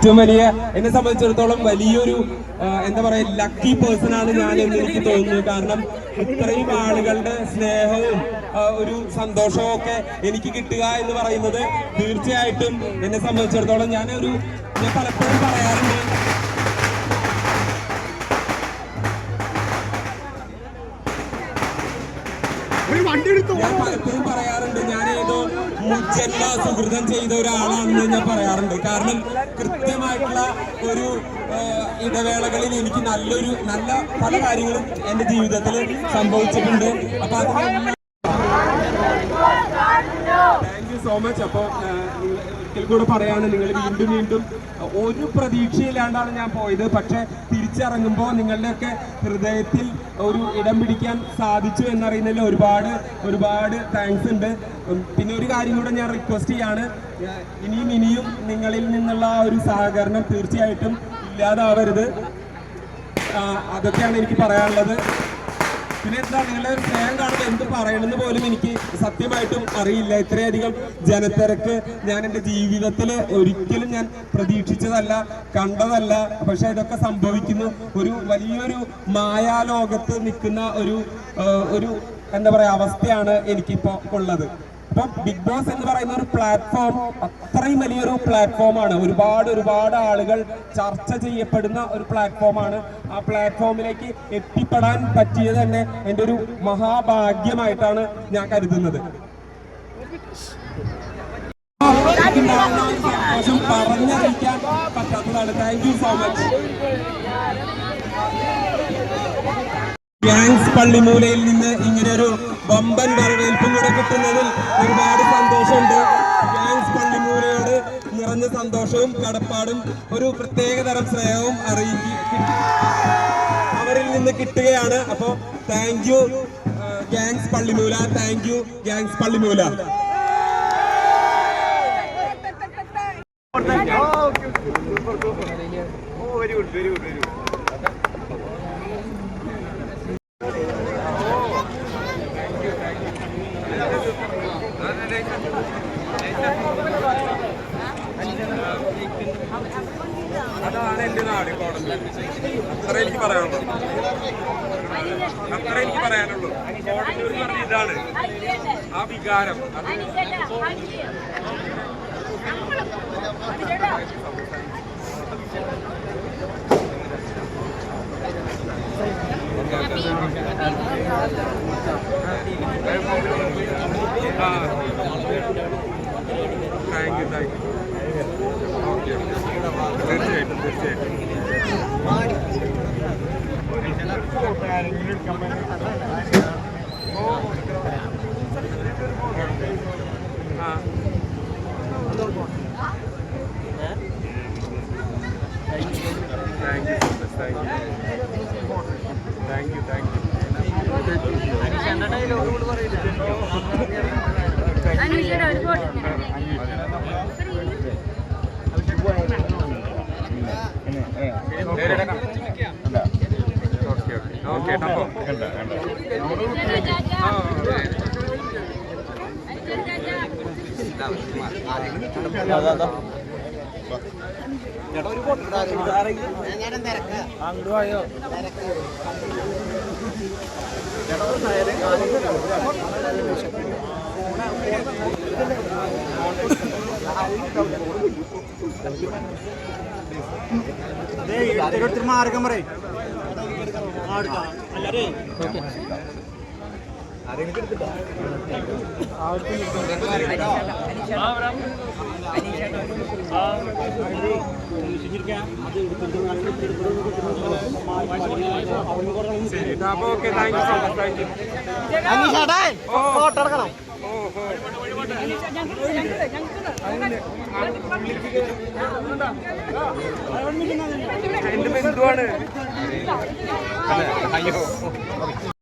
ഏറ്റവും വലിയ എന്നെ സംബന്ധിച്ചിടത്തോളം വലിയൊരു എന്താ പറയാ ലക്കി പേഴ്സൺ ആണ് ഞാൻ എന്ന് എനിക്ക് തോന്നുന്നു. കാരണം ഇത്രയും ആളുകളുടെ സ്നേഹവും ഒരു സന്തോഷവും ഒക്കെ എനിക്ക് കിട്ടുക എന്ന് പറയുന്നത് തീർച്ചയായിട്ടും എന്നെ സംബന്ധിച്ചിടത്തോളം ഞാൻ ഒരു ഞാൻ പലപ്പോഴും പറയാറുണ്ട്. ഞാൻ പലപ്പോഴും പറയാറുണ്ട് ഞാൻ ഏതോ മുജ്ജന്മ സുഹൃതം ചെയ്ത ഒരാളാണെന്ന് ഞാൻ പറയാറുണ്ട്. കാരണം കൃത്യമായിട്ടുള്ള ഒരു ഇടവേളകളിൽ എനിക്ക് നല്ലൊരു നല്ല പല കാര്യങ്ങളും എന്റെ ജീവിതത്തിൽ സംഭവിച്ചിട്ടുണ്ട്. അപ്പൊ അതിനെല്ലാം താങ്ക് യു സോ മച്ച് അപ്പോൾ ഒരിക്കൽ കൂടെ പറയാണ് നിങ്ങൾ വീണ്ടും വീണ്ടും ഒരു പ്രതീക്ഷയില്ലാണ്ടാണ് ഞാൻ പോയത്. പക്ഷെ തിരിച്ചിറങ്ങുമ്പോൾ നിങ്ങളുടെയൊക്കെ ഹൃദയത്തിൽ ഒരു ഇടം പിടിക്കാൻ സാധിച്ചു എന്നറിയുന്നതിൽ ഒരുപാട് ഒരുപാട് താങ്ക്സ് ഉണ്ട്. പിന്നെ ഒരു കാര്യം കൂടെ ഞാൻ റിക്വസ്റ്റ് ചെയ്യാണ്. ഇനിയും ഇനിയും നിങ്ങളിൽ നിന്നുള്ള ആ ഒരു സഹകരണം തീർച്ചയായിട്ടും ഇല്ലാതാവരുത്. അതൊക്കെയാണ് എനിക്ക് പറയാനുള്ളത്. പിന്നെ എന്താ നിങ്ങളുടെ ഒരു സ്നേഹം കാണുമ്പോൾ എന്ത് പറയണമെന്ന് പോലും എനിക്ക് സത്യമായിട്ടും അറിയില്ല. ഇത്രയധികം ജനത്തിരക്ക് ഞാൻ എന്റെ ജീവിതത്തിൽ ഒരിക്കലും ഞാൻ പ്രതീക്ഷിച്ചതല്ല കണ്ടതല്ല. പക്ഷെ ഇതൊക്കെ സംഭവിക്കുന്നു. ഒരു വലിയൊരു മായാലോകത്ത് നിൽക്കുന്ന ഒരു ഒരു എന്താ പറയുക അവസ്ഥയാണ് എനിക്കിപ്പോൾ ഉള്ളത്. അപ്പം ബിഗ് ബോസ് എന്ന് പറയുന്ന ഒരു പ്ലാറ്റ്ഫോം അത്രയും വലിയൊരു പ്ലാറ്റ്ഫോമാണ് ഒരുപാട് ഒരുപാട് ആളുകൾ ചർച്ച ചെയ്യപ്പെടുന്ന ഒരു പ്ലാറ്റ്ഫോമാണ് ആ പ്ലാറ്റ്ഫോമിലേക്ക് എത്തിപ്പെടാൻ പറ്റിയത് തന്നെ എന്റെ ഒരു മഹാഭാഗ്യമായിട്ടാണ് ഞാൻ കരുതുന്നത്. പറഞ്ഞറിയിക്കാൻ പറ്റാത്തതാണ്. താങ്ക് യു സോ മച്ച് നിന്ന് ഇങ്ങനെ ഒരു വമ്പൻ വരവേൽപ്പും കൂടെ കിട്ടുന്നതിൽ ഒരുപാട് സന്തോഷമുണ്ട്. ഗാങ്സ് പള്ളിമൂലയോട് നിറഞ്ഞ സന്തോഷവും കടപ്പാടും ഒരു പ്രത്യേക തരം സ്നേഹവും അറിയിക്കും. അവരിൽ നിന്ന് കിട്ടുകയാണ്. അപ്പോൾ thank you gangs Pallimoola. Thank you gangs Pallimoola. അതാണ് എന്റെ നാട് കോടതി അത്ര എനിക്ക് പറയാനുള്ളൂ. അത്ര എനിക്ക് പറയാനുള്ളൂ. കോടതി എന്ന് പറഞ്ഞ ഇതാണ്. ആ വികാരം അത് thank you thank you okay തീർച്ചയായിട്ടും തീർച്ചയായിട്ടും ആ thank you thank you okay okay അനുഷയുടെ ഒരു ഫോട്ടോ. Okay okay. അപ്പോൾ മാർഗം പറയും. ശരി ഫോട്ടോ എടുക്കണം. ബന്ധുവാണ് അയ്യോ.